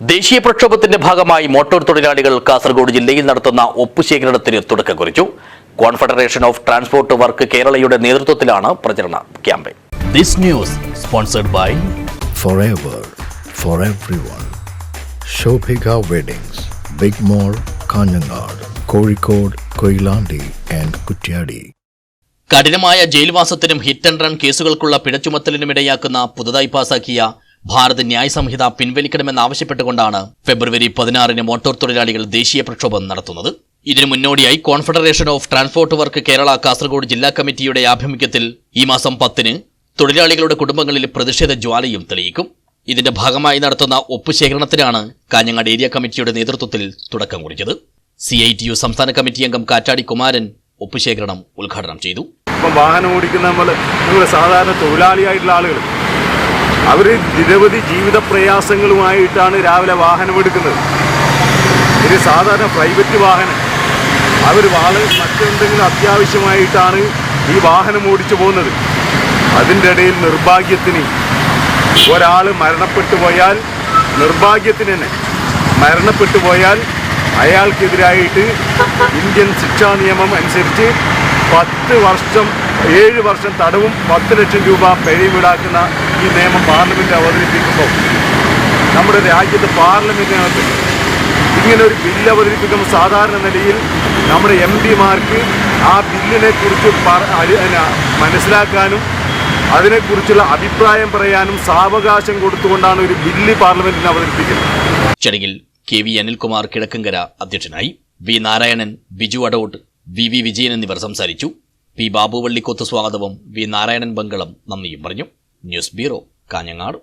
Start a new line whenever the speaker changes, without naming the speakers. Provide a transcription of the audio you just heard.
ദേശീയ പ്രക്ഷോഭത്തിന്റെ ഭാഗമായി മോട്ടോർ തൊഴിലാളികൾ കാസർഗോഡ് ജില്ലയിൽ നടത്തുന്ന ഒപ്പുശേഖരണത്തിന് തുടക്കം കുറിച്ചു. കോൺഫെഡറേഷൻ ഓഫ് ട്രാൻസ്പോർട്ട് വർക്ക് കേരളയുടെ നേതൃത്വത്തിലാണ് പ്രചരണ campaign. This news sponsored by
forever for everyone. Shobhika Weddings, big mall Kanhangad Kozhikode Koilandi and Kuttiadi
കഠിനമായ ജയിൽവാസത്തിനും ഹിറ്റ് ആൻഡ് റൺ കേസുകൾക്കുള്ള പിഴച്ചുമത്തലിനും ഇടയാക്കുന്ന പുതുതായി പാസാക്കിയ ഭാരത് ന്യായ സംഹിത പിൻവലിക്കണമെന്നാവശ്യപ്പെട്ടുകൊണ്ടാണ് ഫെബ്രുവരി പതിനാറിന് മോട്ടോർ തൊഴിലാളികൾ ദേശീയ പ്രക്ഷോഭം നടത്തുന്നത്. ഇതിനു മുന്നോടിയായി confederation of transport work Kerala Kasaragod ജില്ലാ കമ്മിറ്റിയുടെ ആഭിമുഖ്യത്തിൽ ഈ മാസം പത്തിന് തൊഴിലാളികളുടെ കുടുംബങ്ങളിൽ പ്രതിഷേധ ജ്വാലയും തെളിയിക്കും. ഇതിന്റെ ഭാഗമായി നടത്തുന്ന ഒപ്പുശേഖരണത്തിനാണ് കാഞ്ഞങ്ങാട് ഏരിയ കമ്മിറ്റിയുടെ നേതൃത്വത്തിൽ തുടക്കം കുറിച്ചത്. സി ഐ ടി യു സംസ്ഥാന കമ്മിറ്റി അംഗം കാറ്റാടി കുമാരൻ ഒപ്പുശേഖരണം ഉദ്ഘാടനം ചെയ്തു.
വാഹനം ഓടിക്കുന്ന നമ്മൾ സാധാരണ തൊഴിലാളിയായിട്ടുള്ള ആളുകൾ അവർ നിരവധി ജീവിത പ്രയാസങ്ങളുമായിട്ടാണ് രാവിലെ വാഹനമെടുക്കുന്നത് ഒരു സാധാരണ പ്രൈവറ്റ് വാഹനം. അവർ വളരെ മറ്റെന്തെങ്കിലും അത്യാവശ്യമായിട്ടാണ് ഈ വാഹനം ഓടിച്ചു പോകുന്നത്. അതിന്റെ ഇടയിൽ നിർഭാഗ്യത്തിന് ഒരാൾ മരണപ്പെട്ടു പോയാൽ നിർഭാഗ്യത്തിന് തന്നെ മരണപ്പെട്ടു പോയാൽ അയാൾക്കെതിരായിട്ട് ഇന്ത്യൻ ശിക്ഷാ നിയമം അനുസരിച്ച് പത്ത് വർഷം ഏഴ് വർഷം തടവും പത്ത് ലക്ഷം രൂപ പിഴയും ഈ നിയമം പാർലമെന്റ് അവതരിപ്പിക്കുമ്പോൾ നമ്മുടെ രാജ്യത്ത് പാർലമെന്റിനകത്ത് ഇങ്ങനെ ഒരു ബില്ല് അവതരിപ്പിക്കുമ്പോൾ സാധാരണ നിലയിൽ നമ്മുടെ എം ആ ബില്ലിനെ കുറിച്ച് മനസ്സിലാക്കാനും അതിനെക്കുറിച്ചുള്ള അഭിപ്രായം പറയാനും സാവകാശം കൊടുത്തുകൊണ്ടാണ് ഒരു ബില്ല് പാർലമെന്റിന് അവതരിപ്പിക്കുന്നത്.
ചടങ്ങിൽ കെ വി അനിൽകുമാർ കിഴക്കങ്കര അധ്യക്ഷനായി V Narayanan Biju Adott V V Vijayan എന്നിവർ സംസാരിച്ചു. പി ബാബു വള്ളിക്കോത്ത് സ്വാഗതവും വി നാരായണൻ ബംഗളം നന്ദിയും പറഞ്ഞു. News bureau Kanhangad.